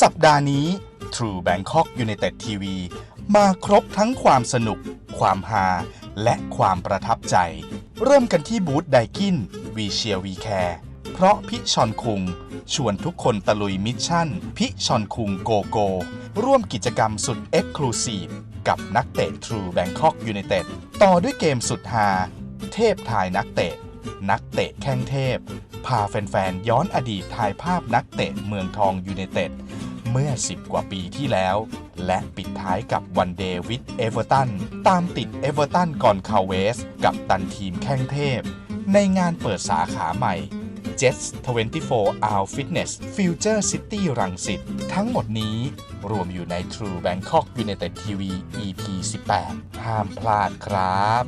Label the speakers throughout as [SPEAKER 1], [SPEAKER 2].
[SPEAKER 1] สัปดาห์นี้ True Bangkok United TV มาครบทั้งความสนุก ความฮาและความประทับใจ เริ่มกันที่บูธไดกินวีเชียวีแคร์เพราะพิชอนคุง ชวนทุกคนตะลุยมิชชั่น พิชอนคุงโกโก ร่วมกิจกรรมสุดเอ็กซ์คลูซีฟกับนักเตะ True Bangkok United ต่อด้วยเกมสุดฮาเทพทายนักเตะ นักเตะแข้งเทพ พาแฟนๆ ย้อนอดีตถ่ายภาพนักเตะเมืองทองยูไนเต็ด เมื่อ 10 กว่าปีที่แล้ว และปิดท้ายกับวันเดวิดเอเวอร์ตันตามติดเอเวอร์ตันก่อนคาเวส กับตันทีมแข้งเทพ ในงานเปิดสาขาใหม่ Jets 24 Hour Fitness Future City รังสิตทั้งหมดนี้รวมอยู่ใน True Bangkok United TV EP 18 ห้ามพลาดครับ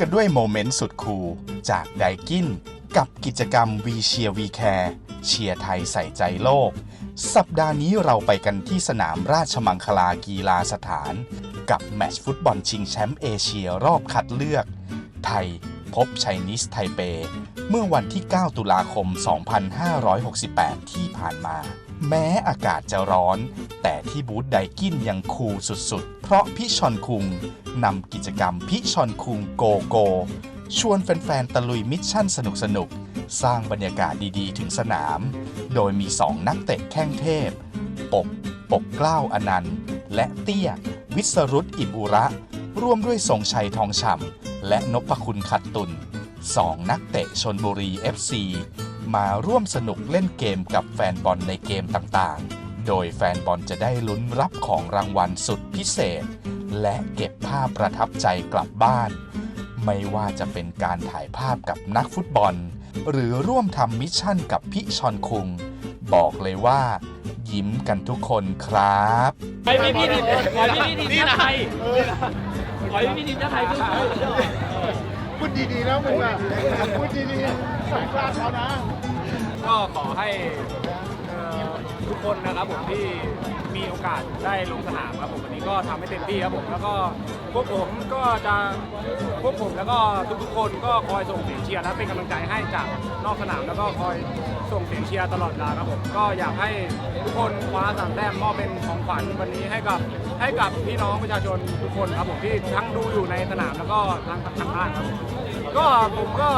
[SPEAKER 1] กันด้วยโมเมนต์สุดคูลจากไดกิน กับกิจกรรม We Cheer We Care เชียร์ไทยใส่ใจโลก สัปดาห์นี้เราไปกันที่สนามราชมังคลากีฬาสถาน กับแมตช์ฟุตบอลชิงแชมป์เอเชียรอบคัดเลือก ไทยพบไชนีสไทเป เมื่อวันที่ 9 ตุลาคม 2568 ที่ผ่านมา แม้อากาศจะร้อน แต่ที่บูธไดกินยังคูลสุดๆ เพราะพี่ชอนคุงนำกิจกรรมพี่ชอนคุงโกโก ชวนแฟนๆ ตะลุยมิชชั่นสนุกๆ สร้างบรรยากาศดีๆ ถึงสนาม โดยมีสองนักเตะแข้งเทพ ปก ปกเกล้าอนันต์ และเตี้ย วิสรุตอิบุระ ร่วมด้วยทรงชัยทองฉ่ำและนพคุณขัดตุนสองนักเตะชนบุรี FC มาร่วมสนุกเล่นเกมกับแฟนบอลในเกมต่างๆ โดยแฟนบอลจะได้ลุ้นรับของรางวัลสุดพิเศษ และเก็บภาพประทับใจกลับบ้าน ไม่ว่าจะเป็นการถ่ายภาพกับนักฟุตบอล หรือร่วมทำมิชชั่นกับพี่ชอนคุง บอกเลยว่า ยิ้มกันทุกคนครับ
[SPEAKER 2] ขอให้พี่ทีมขอให้พี่ทีมชาติไทยขอให้พี่ทีมชาติไทย
[SPEAKER 3] พูดดีๆนะมึงอะพูดดีๆสงสารเขานะ
[SPEAKER 4] ก็ขอให้ คนนะครับผมที่มีโอกาสได้ลงสนามครับผมวันนี้ก็ทำให้เต็มที่ครับผมแล้วก็พวกผมก็จะพวกผมแล้วก็ทุกๆคนก็คอยส่งเสียงเชียร์และเป็นกำลังใจให้จากนอกสนามแล้วก็คอยส่งเสียงเชียร์ตลอดเวลาครับผมก็อยากให้ทุกคนคว้าสามแต้มมอบเป็นของขวัญวันนี้ให้กับให้กับพี่น้องประชาชนทุกคนครับผมที่ทั้งดูอยู่ในสนามแล้วก็ทางทางบ้านครับก็ผมก็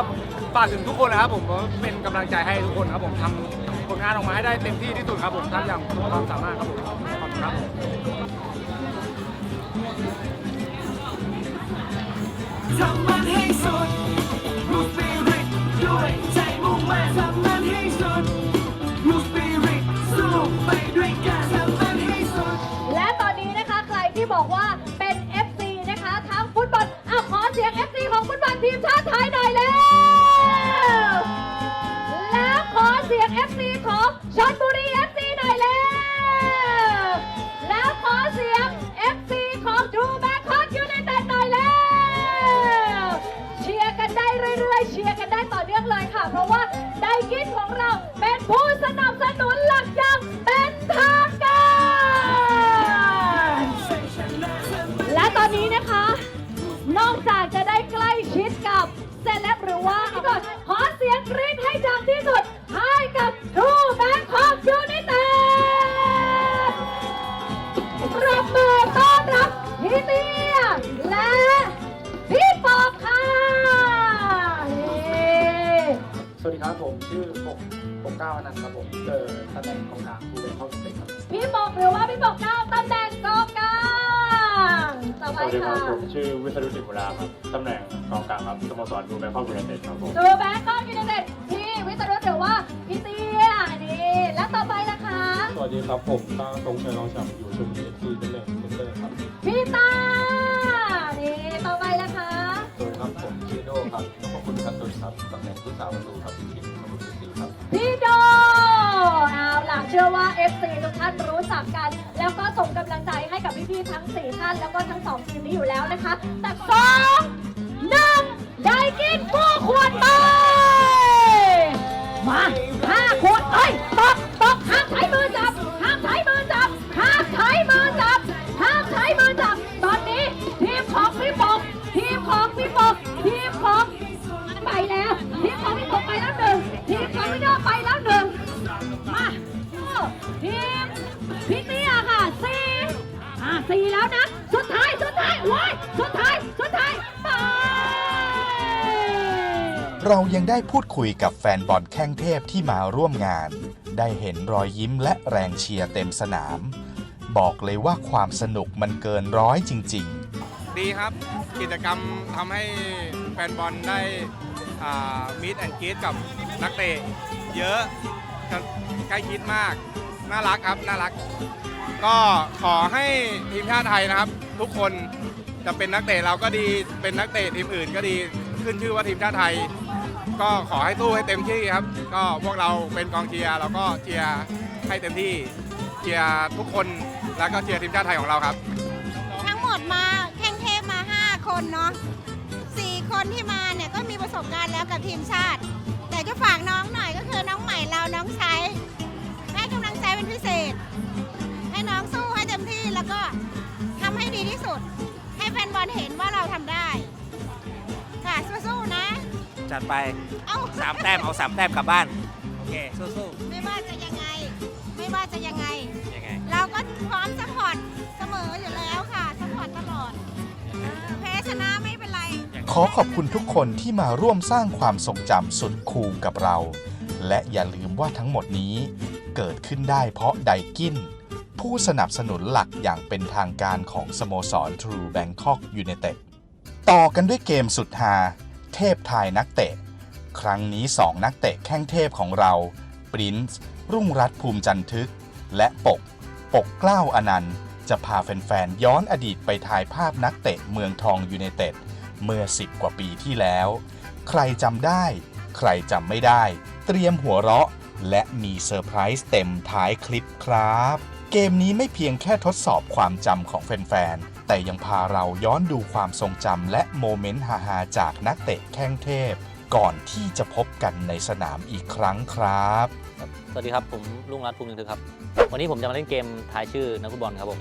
[SPEAKER 4] ฝากถึงทุกคนนะครับผมเป็นกำลังใจให้ทุกคนครับผมทำ ผลงานออกมาให้ได้เต็มที่ที่สุดครับผมทำอย่างสุดความสามารถครับผมขอบคุณครับผม
[SPEAKER 5] ทำมันให้สุดรูสปิริตด้วยใจมุ่งมั่นทำมันให้สุดรูสปิริตสู้ไปด้วยกันทำมันให้สุด
[SPEAKER 6] และตอนนี้นะคะใครที่บอกว่าเป็น FC นะคะทั้งฟุตบอลอ้าวขอเสียง FC ของฟุตบอลทีมชาติไทยหน่อย คิดของเราเป็นผู้สนับสนุน ครับ
[SPEAKER 4] ผมตั้ง
[SPEAKER 6] ต
[SPEAKER 7] รงชิญรองแชมป์อยู่ชมบุรีเอฟซีตำแหน่งเซนเตอร์ครับ
[SPEAKER 6] พี่ตานี่ต่อไปนะคะ
[SPEAKER 7] สวัสดีครับผมชื่อโดครับขอบคุณคัตตุนครับตำแหน่งผู้สาวประตูครับทีมชมบุรีเอฟซีครับ
[SPEAKER 6] พี่โดเอาล่ะเชื่อว่า FC ทุกท่านรู้จักกัน แล้วก็ส่งกำลังใจให้กับพี่ๆทั้ง 4 ท่าน แล้วก็ทั้ง 2 ทีมนี้อยู่แล้วนะคะแต่สองหนึ่งได้กินผู้ขวดไปมาห้าขวดเอ้ยตกตกห้ามใช้มือจับ จับห้าจับตอนนี้ ทีมของพี่ปกทีมของพี่ปกทีมของไปแล้ว ทีมของพี่ตกไปแล้วหนึ่งทีมของพี่โดอไปแล้วหนึ่งมาทีมพี่เตี้ยค่ะสี่อ่าสี่แล้วนะ สุดท้ายสุดท้ายว้ายสุดท้ายสุดท้ายไป
[SPEAKER 1] เรายังได้พูดคุยกับแฟนบอลแข้งเทพที่มาร่วมงาน ได้เห็นรอยยิ้มและแรงเชียร์เต็มสนาม บอกเลยว่าความสนุกมันเกินร้อยจริง ๆ
[SPEAKER 4] ดีครับกิจกรรมทำให้แฟนบอลได้มิดแอนกีดกับนักเตะเยอะใกล้ชิดมาก น่ารักครับ น่ารัก ก็ขอให้ทีมชาติไทยนะครับ ทุกคนจะเป็นนักเตะเราก็ดีเป็นนักเตะทีมอื่นก็ดีขึ้นชื่อว่าทีมชาติไทย ก็ขอให้สู้ให้เต็มที่ครับ ก็พวกเราเป็นกองเชียร์เราก็เชียร์ให้เต็มที่เชียร์ทุกคน แล้วก็เชียร์ทีมชาติไทยของเราครับ
[SPEAKER 8] ทั้งหมดมาแข่งเทพมา 5 คนเนาะ4คนที่มาเนี่ยก็มีประสบการณ์แล้วกับทีมชาติ แต่ก็ฝากน้องหน่อยก็คือน้องใหม่เราน้องใช้ให้กำลังใจเป็นพิเศษ ให้น้องสู้ให้เต็มที่แล้วก็ทำให้ดีที่สุด ให้แฟนบอลเห็นว่าเราทำได้ ค่ะสู้ๆนะ
[SPEAKER 2] จัดไป
[SPEAKER 8] เอา
[SPEAKER 2] สามแต้มเอาสามแต้มกลับบ้าน โอเค สู้
[SPEAKER 8] ไม่ว่าจะยังไง ไม่ว่าจะยังไง
[SPEAKER 2] ๆยังไง
[SPEAKER 8] เราก็พร้อมสปอร์ตเสมออยู่แล้วค่ะสปอร์ตตลอดเออแพ้ชนะไม่เป็นไร
[SPEAKER 1] ขอขอบคุณทุกคนที่มาร่วมสร้างความทรงจำสุดคูลกับเรา และอย่าลืมว่าทั้งหมดนี้ เกิดขึ้นได้เพราะไดกิน ผู้สนับสนุนหลักอย่างเป็นทางการของสโมสร True Bangkok United ต่อกันด้วยเกมสุดฮาเทพทายนักเตะ ครั้งนี้ 2 นักเตะแข้งเทพของเราปรินซ์รุ่งรัตน์ภูมิจันทึก และปก ปกเกล้าอนันต์ จะพาแฟนๆ ย้อนอดีตไปถ่ายภาพนักเตะเมืองทองยูไนเต็ด เมื่อ 10 กว่าปีที่แล้ว ใครจำได้ ใครจำไม่ได้ เตรียมหัวเราะ และมีเซอร์ไพรส์เต็มท้ายคลิปครับ เกมนี้ไม่เพียงแค่ทดสอบความจำของแฟนๆ แต่ยังพาเราย้อนดูความทรงจำและโมเมนต์ฮาๆ จากนักเตะแข้งเทพ ก่อนที่จะพบกันในสนามอีกครั้งครับ
[SPEAKER 9] สวัสดีครับ ผมลุงรัตน์ภูมินึกครับ วันนี้ผมจะมาเล่นเกมทายชื่อนักฟุตบอลครับผม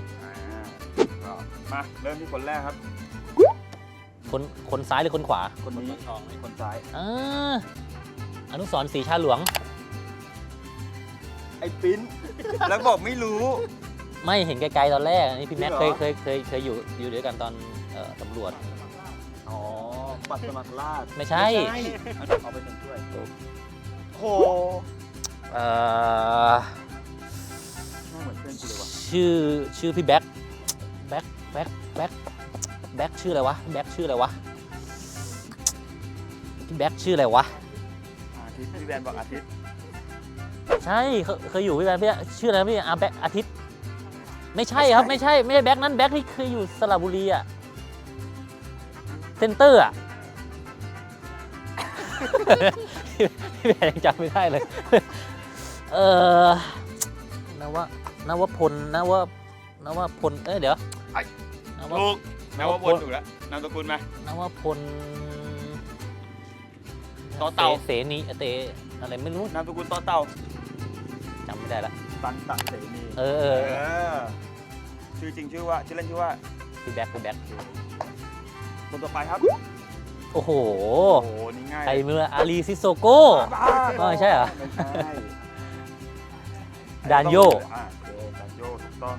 [SPEAKER 3] มาเริ่มที่คนแรกครับ
[SPEAKER 9] คนคนซ้ายหรือคนขวา
[SPEAKER 3] คนนี้ทองให้คนซ้าย
[SPEAKER 9] อ่าอนุสรณ์ศรีชาหลวง
[SPEAKER 3] ไอ้ปิ้น แล้วบอกไม่รู้
[SPEAKER 9] ไม่เห็นไกลๆตอนแรกอันนี่พี่แม็ก
[SPEAKER 3] จริ
[SPEAKER 9] เค
[SPEAKER 3] ง
[SPEAKER 9] ย
[SPEAKER 3] เหรอ
[SPEAKER 9] เคยเคยเคยอยู่อยู่ด้วยกันตอนเอ่อตำรวจ
[SPEAKER 3] อ๋อ ปัดสมัครราช
[SPEAKER 9] ไม่ใช่
[SPEAKER 3] เอาไปหนึ่งถ้วยโห
[SPEAKER 9] เอ่อ
[SPEAKER 3] หน้าเหมือนเพื่อนกูเลยว่ะ
[SPEAKER 9] ชื่อชื่อพี่แบ็คแบ็คแบ็คแบ็คแบ็คชื่ออะไรวะแบ็คชื่ออะไรวะพี่แบ็คชื่ออะไรวะ
[SPEAKER 3] อาทิตย์พี่แบนบอกอาทิตย์
[SPEAKER 9] ใช่เคยเคยอยู่พี่แบ็คพี่ชื่ออะไรนะพี่อาแบ็คอาทิตย์ ไม่ใช่ครับไม่ใช่ไม่ใช่แบ็คนั้นแบ็คที่เคยอยู่สระบุรีอะเซนเตอร์อะ พี่แบ็คยังจำไม่ได้เลย เออนวะนวพลนวนวพล เอ้ยเดี๋ยว
[SPEAKER 3] ไอ้
[SPEAKER 9] นว
[SPEAKER 3] ถูกแม้ว่าวนถูกแล้วนามสกุลไหม
[SPEAKER 9] นวพล
[SPEAKER 3] ต่อเต่า
[SPEAKER 9] เสนีเตอะไรไม่รู้
[SPEAKER 3] นามสกุลต่อเต่า
[SPEAKER 9] จำไม่ได้ละ
[SPEAKER 3] ตันตักเสนี
[SPEAKER 9] เออเออ
[SPEAKER 3] เออชื่อจริงชื่อว่าชื่อเล่นชื่อว่า
[SPEAKER 9] พี่แบ็คพี่แบ็ค
[SPEAKER 3] คนต่อไปครับ
[SPEAKER 9] โอ้โห
[SPEAKER 3] โอ้โห นี่ง่าย
[SPEAKER 9] ใครมืออาลีซิโซโก้
[SPEAKER 3] บ้า
[SPEAKER 9] ไม่ใช่เหรอ
[SPEAKER 3] ไม่ใช่
[SPEAKER 9] ดานโย
[SPEAKER 3] อ่าโอเคดานโยถูกต้อง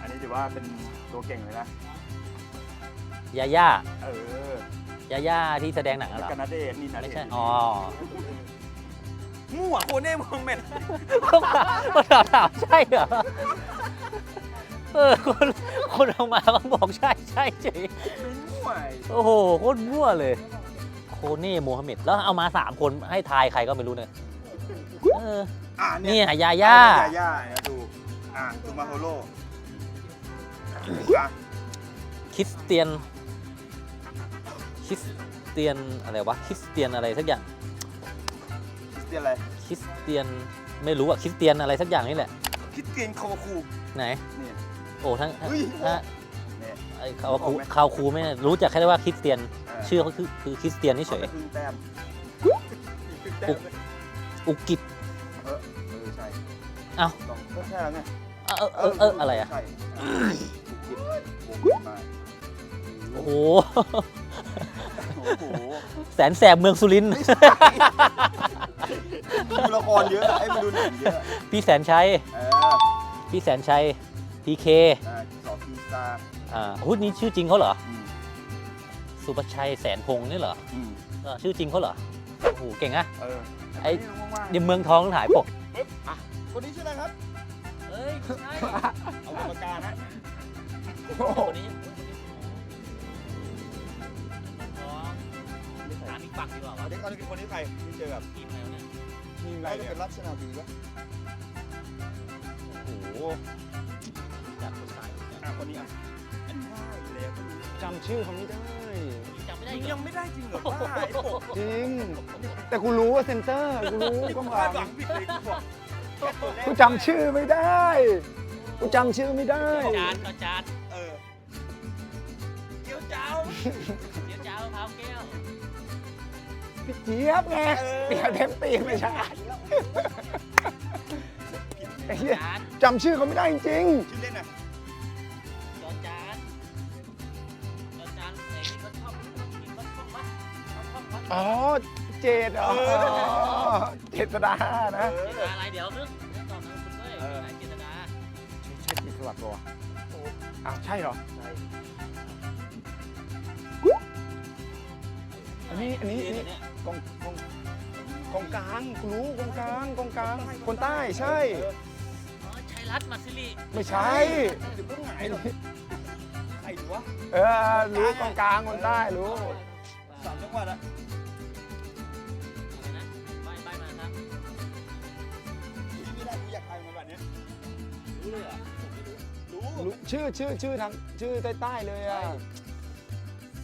[SPEAKER 3] อันนี้ถือว่าเป็นตัวเก่งเลยนะ
[SPEAKER 9] ยาย่า
[SPEAKER 3] เออ
[SPEAKER 9] ยาย่าที่แสดงหนังอะเหรอ
[SPEAKER 3] กันนาเดชน์นี่นาเด
[SPEAKER 9] ไม่
[SPEAKER 3] ช
[SPEAKER 9] ใช่
[SPEAKER 3] น์
[SPEAKER 9] อ๋อ
[SPEAKER 3] มั่วโคเน่มองเม็ด
[SPEAKER 9] ก็ถามถามใช่เหรอ เออคนคนเอามาก็บอกใช่ใช่เฉย
[SPEAKER 3] มั่ว
[SPEAKER 9] โอ้โหโคตรมั่วเลย โคเน่โมฮัมเหม็ดแล้วเอามาสามคนให้ทายใครก็ไม่รู้เนี่ยเออ
[SPEAKER 3] อ่า
[SPEAKER 9] เนี่
[SPEAKER 3] เนี่ย
[SPEAKER 9] ยยาย่า
[SPEAKER 3] ยาย่าเนี่ยดูอ่าดูมาโฮโลอะ
[SPEAKER 9] คริสเตียน คริสเตียนอะไรวะ คริสเตียนอะไรสักอย่าง
[SPEAKER 3] คริสเตียนอะไร
[SPEAKER 9] คริสเตียนไม่รู้อะคริสเตียนอะไรสักอย่างนี่แหละ
[SPEAKER 3] คริสเตียนคาวาคู
[SPEAKER 9] ไหน
[SPEAKER 3] เนี่ย
[SPEAKER 9] โอ้ทั้ง
[SPEAKER 3] เฮ้ย
[SPEAKER 9] ถ้า
[SPEAKER 3] เนี่ย
[SPEAKER 9] ไอ้คาวคู
[SPEAKER 3] ออกไหม
[SPEAKER 9] คาวคูไม่รู้จักแค่ได้ว่าคริสเตียน
[SPEAKER 3] เชื่
[SPEAKER 9] อเขาคือคือคริสเตียนนี่เฉ
[SPEAKER 3] เอา
[SPEAKER 9] ย
[SPEAKER 3] ไปครึ่งแต้ม
[SPEAKER 9] อุกอุกิจ
[SPEAKER 3] เออเออใช่
[SPEAKER 9] เอ้า
[SPEAKER 3] ต้องก็ใช่แล้วไง
[SPEAKER 9] เออเออเออเอออะไรอะ
[SPEAKER 3] ใช่คิดวงเงินมา
[SPEAKER 9] โอ้โห
[SPEAKER 3] โอ้โห
[SPEAKER 9] แสนแสบเมืองสุรินทร์
[SPEAKER 3] ดูละครเยอะไอ้มาดูหนังเยอะ
[SPEAKER 9] พี่แสนชัย
[SPEAKER 3] เออ
[SPEAKER 9] พี่แสนชัย พีเค
[SPEAKER 3] อ่าสอบพีสตาร์
[SPEAKER 9] อ่าหุ้นนี้ชื่อจริงเขาเหรอ
[SPEAKER 3] อืม
[SPEAKER 9] สุประชัยแสนพงษ์นี่เหรอ
[SPEAKER 3] อืม
[SPEAKER 9] เออชื่อจริงเขาเหรอ โอ้โห เก่งอะ
[SPEAKER 3] เออ
[SPEAKER 9] ไอ้
[SPEAKER 3] นี่ว่างๆ
[SPEAKER 9] เดี๋ยวเมืองทองถ่ายปก
[SPEAKER 3] ปึ๊บอะคนนี้ชื่ออะไรครับ
[SPEAKER 9] เอ้ยใช่
[SPEAKER 3] เอากรรมการนะ
[SPEAKER 9] คนนี้ถามอีกฝั่งดีกว่า
[SPEAKER 3] เอา
[SPEAKER 9] วะ
[SPEAKER 3] เด็กคนนี้คนนี้ใครที่เจอกับ
[SPEAKER 9] ทีมอะไรวะเนี่ย
[SPEAKER 3] ทีมอะไรจะเป็นรัชนาวีปะโอ้โห
[SPEAKER 9] จากคนตาย
[SPEAKER 3] อะคนนี้อะอันว่าอยู่แล้วก็รู้
[SPEAKER 10] จำชื่อเขาไม่ได้
[SPEAKER 9] จำไม่ได้
[SPEAKER 3] มึ
[SPEAKER 9] อี
[SPEAKER 3] ง
[SPEAKER 9] กเหร
[SPEAKER 3] ยั
[SPEAKER 9] อง
[SPEAKER 3] ไม่ได้จริงเหรอว่าไอ้โบ
[SPEAKER 10] จริง แต่กูรู้ว่าเซนเตอร์ กูรู้กล้องห
[SPEAKER 3] คา
[SPEAKER 10] ลั
[SPEAKER 3] ด
[SPEAKER 10] ง
[SPEAKER 3] หวังผิดเลยกูบอกแค่ตัวแรก
[SPEAKER 10] กูจำชื่อไม่ได้ กูจำชื่อไม่ได้
[SPEAKER 9] จานก็จาน
[SPEAKER 3] เออเกี่ยวเจ้า
[SPEAKER 9] เดี๋ยวจะเอาพร้าวแก้ว
[SPEAKER 10] พี่เจี๊ยบไงเปียเทมปีไม่ใช่ ไอ้เหี้ย
[SPEAKER 9] จาน
[SPEAKER 10] จำชื่อเขาไม่ได้จริง
[SPEAKER 3] ชื่อเล่นน่ะ
[SPEAKER 9] จอจานจอจานไอ้ที่เขาชอบกินรถช่องวัดรถช่องวัด
[SPEAKER 10] ๆอ๋อ เจดเหรอเจษดานะ
[SPEAKER 3] เอ
[SPEAKER 9] เจ
[SPEAKER 3] อ
[SPEAKER 9] ตนาอะไรเดี๋ยวนึกเดี๋ยวก่อนนะคุณด้วยไหนเจตนา
[SPEAKER 10] ใช่กิสวัสดิ์ปะวะอ้าวใช่เหรอ อันนี้อันนี้อันนี้
[SPEAKER 9] เนี่ย
[SPEAKER 10] กองกองกองกลางกูรู้กองกลางกองกลาง คนใต้ใช่
[SPEAKER 9] อ๋อชัย รัตน์มัตสิริ
[SPEAKER 10] ไม่ใช่
[SPEAKER 3] เดี๋ยวก็หงายหรอกใครดูวะ
[SPEAKER 10] เออรู้กองกลางคนใต้รู้
[SPEAKER 3] สามจังหวัดอะ
[SPEAKER 9] อะไรนะใบใบมาครับ
[SPEAKER 3] ที่ไม่ได้กูอยากทายมันแบบเนี้ย
[SPEAKER 9] รู้เลยเหรอผมไม่รู้
[SPEAKER 3] รู้
[SPEAKER 10] รู้ชื่อชื่อชื่อทางชื่อใต้ๆเลยอะ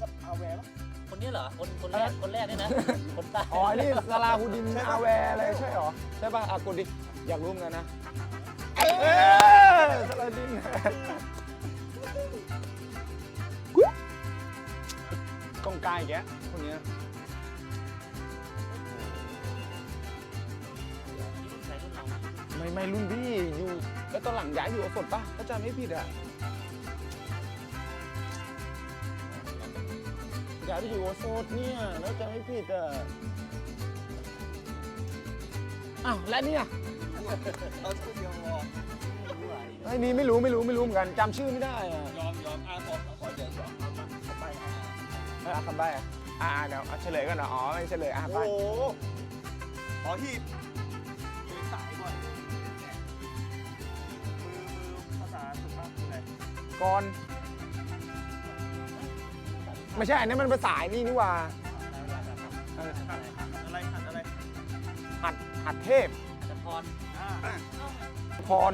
[SPEAKER 3] สับอาแวร์ปะ
[SPEAKER 9] คนนี้เหรอคนคนแรกคนแรกเนี่ยนะคนใต้
[SPEAKER 10] อ๋ออันนี่ซาลาฮูดินอาแวร์อะไรใช่เหรอใช่ป่ะอากดดิอยากรู้เหมือนกันนะ เออซาลดินกองกายแกคนเนี้ยไม่ไม่รุ่นพี่อยู่ แล้วตอนหลังย้ายอยู่อสดป่ะถ้าจำไม่ผิดอะย้ายไปอยู่อสดเนี่ยแล้วจำไม่ผิดอะอ้าวและเนี่ย
[SPEAKER 3] เอาชื่อเดียวพอ
[SPEAKER 10] ไอ้นี่ไม่รู้ไม่รู้ไม่รู้เหมือนกันจำชื่อไม่ได้อะ
[SPEAKER 3] ยอมยอมอะขอขอเดี๋ยวสองเอามาเอาไปนะ
[SPEAKER 10] เออเอาคำใบ้อะอ่าเดี๋ยวเอาเฉลยก่อนนะอ๋อไม่เฉลยอะไป
[SPEAKER 3] โอ้โหขอหีบมือสายก่อนมือมือภาษาสุภาพคืออะไร
[SPEAKER 10] ก่อนไม่ใช่อันนี้มันภาษาไอ้นี่นี่หว่าเออ
[SPEAKER 3] หัดอะไรหัดอะไร
[SPEAKER 10] หัดหัดเทพ
[SPEAKER 9] อัตพ ร
[SPEAKER 3] อ่า
[SPEAKER 10] พร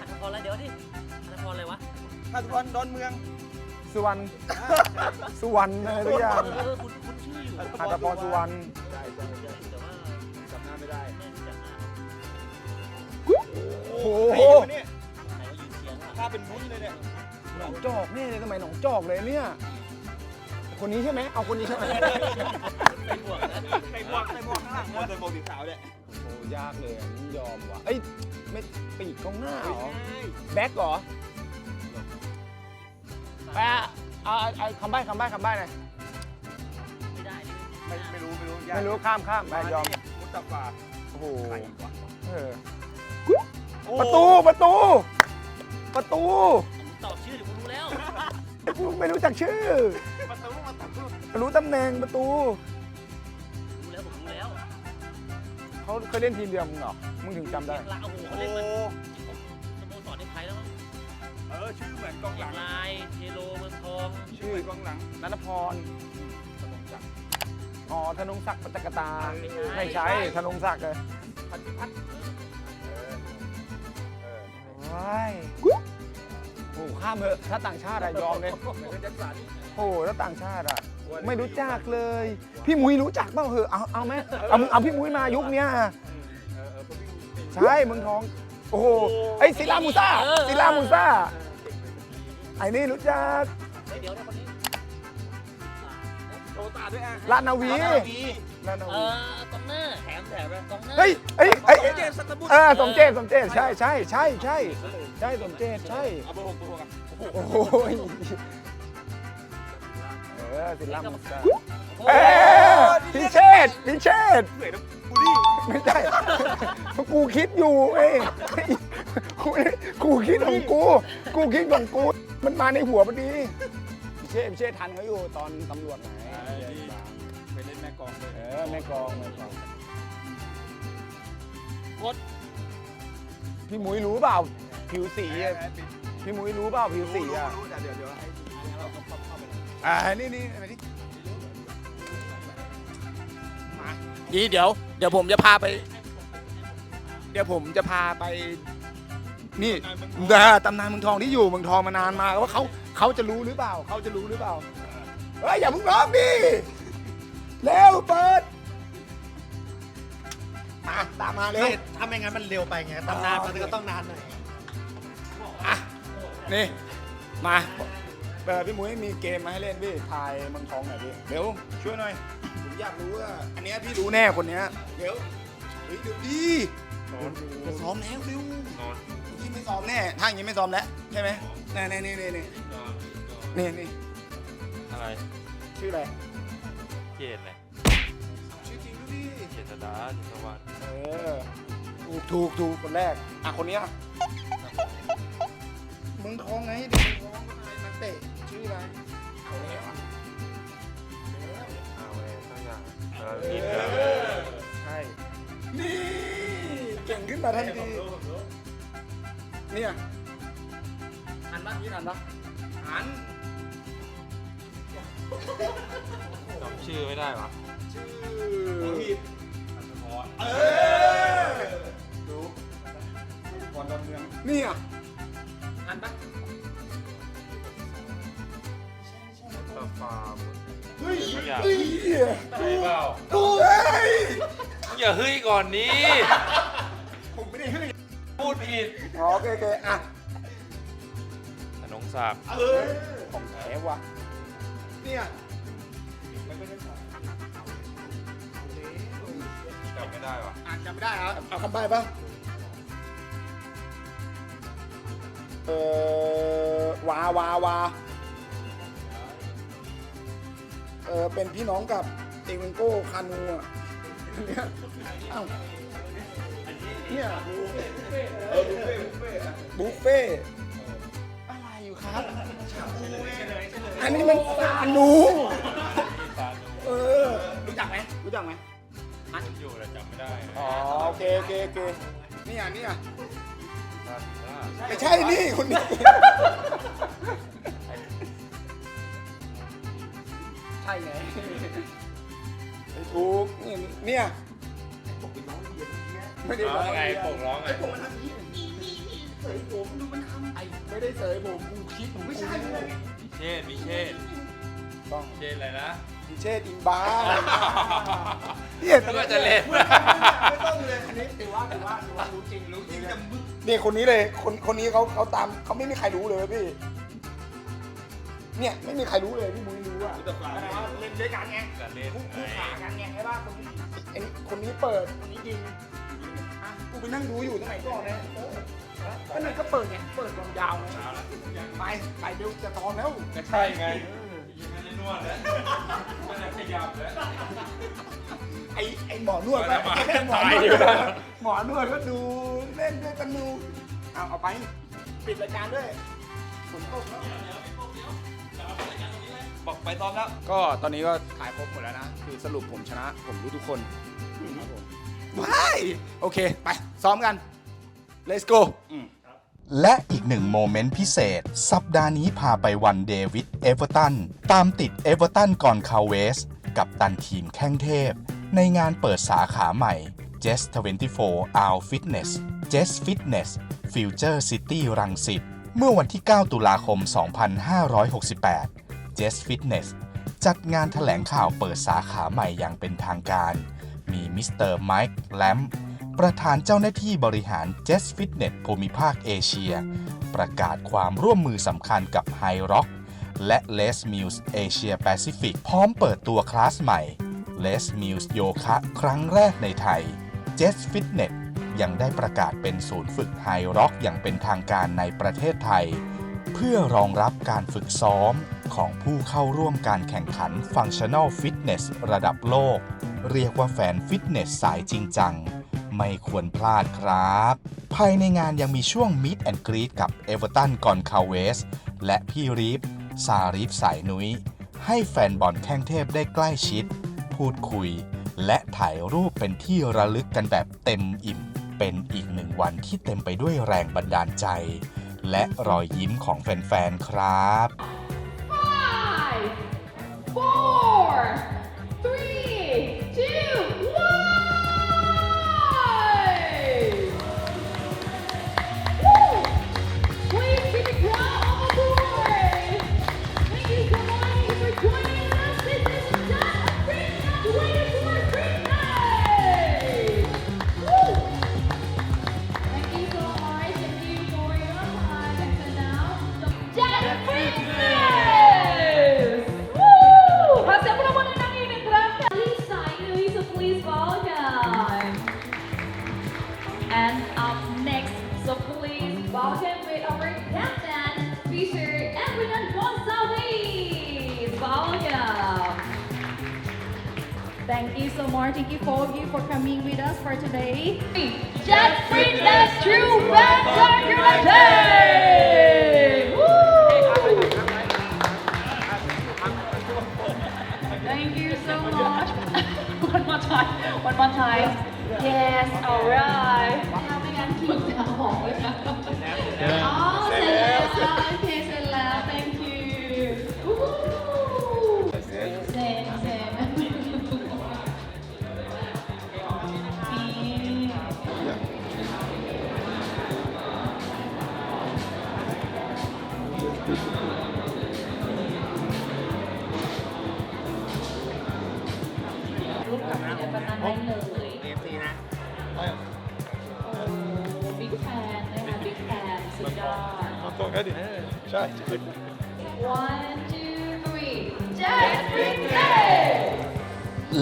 [SPEAKER 9] อัตพรอะไรเดี๋ยวดิอัตพรอะไรวะ
[SPEAKER 3] หัดพรดอนเมือง
[SPEAKER 10] สุวรรณสุวรรณอะไรทุกอย่าง
[SPEAKER 9] เออคุณคุณชื่ออยู่
[SPEAKER 10] หัตถพรสุวรรณ
[SPEAKER 3] ใช่ใช่ใช่
[SPEAKER 9] แต่ว่า
[SPEAKER 3] จำหน้าไม่ได้
[SPEAKER 9] ไม่รู้จักหน้า
[SPEAKER 10] โอ้โห
[SPEAKER 3] ใครวะเนี่ย
[SPEAKER 9] ใครว่ายืนเชียร์
[SPEAKER 3] ถ้าเป็นวุ้นเลยเนี่ย
[SPEAKER 10] หนองจอกนี่เลยสมัยหนองจอกเลยเนี่ย คนนี้ใช่ไหมเอาคนนี้ใช่ไหม
[SPEAKER 9] ไม่บวกนะ
[SPEAKER 3] ใส่หมวกใส่หมวกข้างหลังใส่หมวกสีขาวเนี่ย
[SPEAKER 10] โอ้ ยากเลยอันนี้ยอมว่ะ เอ้ยไม่ปีกกองหน้าเหรอ แบ็คเหรอไปอะเอาเอาเอาคำใบ้คำใบ้คำใบ้หน่อย
[SPEAKER 9] ไม่ได้นี่
[SPEAKER 3] ไม่ไม่รู้ไม่รู้ยาก
[SPEAKER 10] ไม่รู้ข้ามข้ามไปยอม
[SPEAKER 3] มุตตะฟา
[SPEAKER 10] โอ้โห
[SPEAKER 3] ใครวะ
[SPEAKER 10] เออ
[SPEAKER 3] โอ้
[SPEAKER 10] ประตูประตู ประตู
[SPEAKER 9] ผมตอบชื่อเดี๋ยวคุณรู้แล้ว
[SPEAKER 10] กูไม่รู้จักชื่อ
[SPEAKER 3] ประตูประตู
[SPEAKER 10] รู้ตำแหน่งประตู เขาเคยเล่นทีมเดียวมึงเหรอ มึงถึงจำได้
[SPEAKER 9] เชียงรายโอ้โหเขา
[SPEAKER 3] โอ้
[SPEAKER 9] เล่นมาสโมสรในไทยแล้วมั้ง
[SPEAKER 3] เออชื่อเหมือนกอง
[SPEAKER 9] เชี
[SPEAKER 3] ห
[SPEAKER 9] ย
[SPEAKER 3] ลั
[SPEAKER 9] ง
[SPEAKER 3] ง
[SPEAKER 9] รายเทโลเมืองทอง
[SPEAKER 3] ชื่อเหมือนกองหลัง
[SPEAKER 10] นันทพร
[SPEAKER 3] ธนงศักดิ์
[SPEAKER 10] อ๋อ ธนงศักดิ์ปัจจกตา
[SPEAKER 3] ไม่
[SPEAKER 10] ไม่
[SPEAKER 3] ใช่
[SPEAKER 10] ใช่ ธนงศักดิ์เลย
[SPEAKER 3] พันธิพัฒน์เออเออ
[SPEAKER 10] ว้ายโอ้ข้ามเถอะถ้าต่างชาติอะยอมเลย
[SPEAKER 3] เหมือนแจ็คสัน
[SPEAKER 10] โอ้ถ้าต่างชาติอะไม่รู้จักเลย พี่มุ้ยรู้จักเปล่าเหอะเอาเอาไหมเอามึงเอาพี่มุ้ยมายุคเนี้ย
[SPEAKER 3] เออเออพวกพี่
[SPEAKER 10] ใช่เมืองทอง โอ้โหไอ้ยศิลามูซ่าศิลามูซ่าไอ้นี่รู้จัก
[SPEAKER 9] เฮ้ยเดี๋ยวนะคนนี้
[SPEAKER 3] โชว์ตาด้วยอะ
[SPEAKER 10] ลาดนาวี ลาดนา
[SPEAKER 9] เอ
[SPEAKER 10] วี
[SPEAKER 9] อกองหน้าแถมแถมกองหน้า
[SPEAKER 10] เฮ้ยเอ้ยเอ้ย
[SPEAKER 3] เจ
[SPEAKER 10] เอ้ย
[SPEAKER 3] เจสัตบุตร
[SPEAKER 10] เออสมเจตสมเจตใช่ใช่ใช่ใช่ใช่สมเจตใช่
[SPEAKER 3] เอาเบอร์หกเบอร์หกอะ
[SPEAKER 10] โอ้โหศิลมุสาเอ้ยพิเชษพิเชษไม่ใช่กูคิดอยู่เอ้ยกูกูคิดของกู กูคิดของกู มันมาในหัวพอดีพิเชษพิเชษทันเขาอยู่ตอนตำรวจไหน
[SPEAKER 4] ไปเล่นแม่ กองเลย
[SPEAKER 10] เออแม่กลองแม่กลอง
[SPEAKER 2] กด
[SPEAKER 10] พี่มุ้ยรู้เปล่า ผิวสีอะพี่มุ้ยรู้เปล่าผิวสีอะ
[SPEAKER 3] รู้ๆเดี๋ยวเดี๋ยวให้
[SPEAKER 10] อ่านี่นี่มาดิ
[SPEAKER 2] นี่เดี๋ยวเดี๋ยวผมจะพาไป
[SPEAKER 10] เดี๋ยวผมจะพาไป นี่นะตำนานเมืองทองที่อยู่เมืองทองมานานมากว่าเขาเขาจะรู้หรือเปล่าเขาจะรู้หรือเปล่าเฮ้ยอย่าเพิ่งร้องดิ เร็วเปิดมาตามมาเร็ว
[SPEAKER 3] ถ้าไม่งั้นมันเร็วไปไงตำนานมันก็ต้องนานหน่อย
[SPEAKER 10] อะ นี่ มาเปิดพี่มุ้ยมีเกมมาให้เล่นพี่ทายเมืองทองหน่อยพี่เร็วช่วยหน่อย ผมอยากรู้ว่า อันเนี้ยพี่รู้แน่คนเนี้ยเร็วเฮ้ยเดี๋ยวดีจะซ้อมแล้วเร็วพี่ไม่ซ้อมแน่ ถ้าอย่างนี้ไม่ซ้อมแล้วใช่ไหมนี่นี่นี่นี่นี่นี่
[SPEAKER 7] อะไร
[SPEAKER 10] ชื่ออะไร
[SPEAKER 7] เจดเลย
[SPEAKER 10] ชื่อจริงดูดิ
[SPEAKER 7] เจษดาเจษวัน
[SPEAKER 10] เออถูกถูกถูกคนแรก อะคนเนี้ยเมืองทองไงเด็กเมืองทองก็อะไรนักเตะชื่ออะไรเอาแล้วอะ
[SPEAKER 7] อาเวสักอย่างเออ
[SPEAKER 10] เอ
[SPEAKER 7] ผิดแล้ว
[SPEAKER 10] ใช่ นี่เก่งขึ้นมาทันทีเนี่ยอ่านบ้างยี่อ่านบ้างอ่าน
[SPEAKER 7] จำชื่อไม่ได้หรอ
[SPEAKER 10] ชื่อ
[SPEAKER 3] เออ
[SPEAKER 10] ดูบอลดอนเมืองเนี่ยอ่านบ้าง
[SPEAKER 7] ตาฟาร์ม
[SPEAKER 10] เฮ้ย
[SPEAKER 7] อย่า
[SPEAKER 10] เฮ้ย
[SPEAKER 7] ใช่เปล่า
[SPEAKER 10] เฮ้ย
[SPEAKER 7] อย่าเฮ้ยก่อนนี้
[SPEAKER 10] ผมไม่ได้ให้
[SPEAKER 7] พูดผิด
[SPEAKER 10] อ๋อโอเคโอเคอะ
[SPEAKER 7] ธนงศักดิ์
[SPEAKER 10] เออของแท้ว่ะ เนี่ย
[SPEAKER 7] จำไม่ได้หรอ
[SPEAKER 10] อ่านจำไม่ได้เหรอเอาคำใบ้ป่ะเออวาวาวาเออเป็นพี่น้องกับเอเวนโก้คานูอะเนี่ยเอ้าเนี่ยบุฟเฟ่ต์อะไรอยู่ ครับอันนี้มันคานู เออ รู้จักไหมรู้จักไหม
[SPEAKER 7] อยู่แต่จำไม่ได้
[SPEAKER 10] อ๋อโอเคโอเคโอเคนี่อะนี่อะ
[SPEAKER 7] ซาบิล่า
[SPEAKER 10] ไม่ใช่นี่คนนี้ ใช่ไงไอ้ถูกนี่เนี่ย ไม่ได้
[SPEAKER 7] ร้องไงปกร้องไง
[SPEAKER 10] ผมมันทำนี้ เสยผมดูมันทำไอ้ไม่ได้เสยผมกูคิดผมไม่ใช่เลย
[SPEAKER 7] พิเชษพิเชษ
[SPEAKER 10] ต้อง
[SPEAKER 7] เชษอะไรนะ
[SPEAKER 10] พิเชษอินบาร์เนี่ย
[SPEAKER 7] แล้วก็จะเล่น
[SPEAKER 10] ไม่ต้องเลยอันนี้ถือว่าถือว่าถือว่ารู้จริงรู้จริงแต่มึงนี่คนนี้เลยคนคนนี้เขาเขาตามเขาไม่มีใครรู้เลยพี่ เนี่ยไม่มีใครรู้เลยพี่มุ้ยรู้อะแต่ว่าเล่นด้วยกันไง
[SPEAKER 7] จะเล่น
[SPEAKER 10] คู่
[SPEAKER 7] ไง
[SPEAKER 10] คู่ขากันไงใช่ป่ะคนนี้ไอ้คนนี้เปิดคนนี้ยิงอะกูไปนั่งดูอยู่สมัยก่อนนะเออ ก็นั่นก็เปิดไง เปิดลงยาวไงไป ไปเดี๋ยวจะตอนแล้ว
[SPEAKER 7] ก็ใช่ไงยังไม่ได้นวดแล้วไม่ได้ขยับแล้ว
[SPEAKER 10] ไอ้ไอ้หมอนวดก็
[SPEAKER 7] มา
[SPEAKER 10] ไอ้หมอน
[SPEAKER 7] ตายว
[SPEAKER 10] ด
[SPEAKER 7] อยู่แล้ว
[SPEAKER 10] หมอนวดก็ดูเล่นด้วยกันดูเอาเอาไป ปิดรายการด้วยฝนตกแล้ว
[SPEAKER 7] บอกไปซ้อมแล้ว
[SPEAKER 10] ก็ตอนนี้ก็ถ่ายครบหมดแล้วนะ คือสรุปผมชนะ ผมรู้ทุกคนว้ายโอเค ไป ซ้อมกัน let's go
[SPEAKER 1] และอีกหนึ่งโมเมนต์พิเศษ สัปดาห์นี้พาไปวันเดวิดเอเวอร์ตัน ตามติดเอเวอร์ตันก่อนคาเวส กับตันทีมแข้งเทพ ในงานเปิดสาขาใหม่ Jazz 24 Hour Fitness Jazz Fitness Future City รังสิตเมื่อวันที่ 9 ตุลาคม 2568 Jazz Fitness จัดงานถแถลงข่าวเปิดสาขาใหม่อย่างเป็นทางการ มีมิสเตอร์ไมค์แลม ประธานเจ้าหน้าที่บริหาร Jazz Fitness ภูมิภาคเอเชีย ประกาศความร่วมมือสำคัญกับ High Rock และ Les Mills Asia Pacific พร้อมเปิดตัวคลาสใหม่ Les Mills โยคะครั้งแรกในไทย Jazz Fitness ยังได้ประกาศเป็นศูนย์ฝึก High Rock อย่างเป็นทางการในประเทศไทย เพื่อรองรับการฝึกซ้อมของผู้เข้าร่วมการแข่งขัน Functional Fitness ระดับโลก เรียกว่าแฟนฟิตเนสสายจริงจัง ไม่ควรพลาดครับ ภายในงานยังมีช่วง Meet and Greet กับเอเวอร์ตันกอนคาเวส และพี่รีฟซารีฟสายนุ้ย ให้แฟนบอลแข้งเทพได้ใกล้ชิด พูดคุย และถ่ายรูปเป็นที่ระลึกกันแบบเต็มอิ่ม เป็นอีกหนึ่งวันที่เต็มไปด้วยแรงบันดาลใจ และรอยยิ้มของแฟน ๆ ครับ
[SPEAKER 11] Five, four,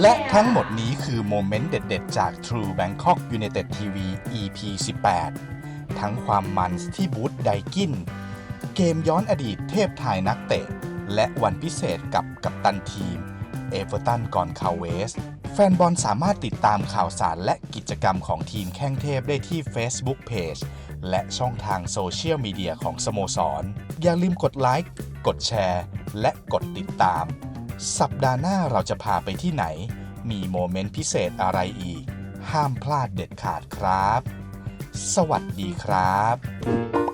[SPEAKER 1] และทั้งหมดนี้คือโมเมนต์เด็ด ๆ จาก True Bangkok United TV EP 18 ทั้งความมันที่บูธไดกิน เกมย้อนอดีตเทพทายนักเตะ และวันพิเศษกับกัปตันทีม เอเวอร์ตันก่อนคาเวส แฟนบอลสามารถติดตามข่าวสารและกิจกรรมของทีมแข้งเทพได้ที่ Facebook Page และช่องทางโซเชียลมีเดียของสโมสร อย่าลืมกดไลค์ กดแชร์ และกดติดตาม สัปดาห์หน้าเราจะพาไปที่ไหน มีโมเมนต์พิเศษอะไรอีก ห้ามพลาดเด็ดขาดครับ สวัสดีครับ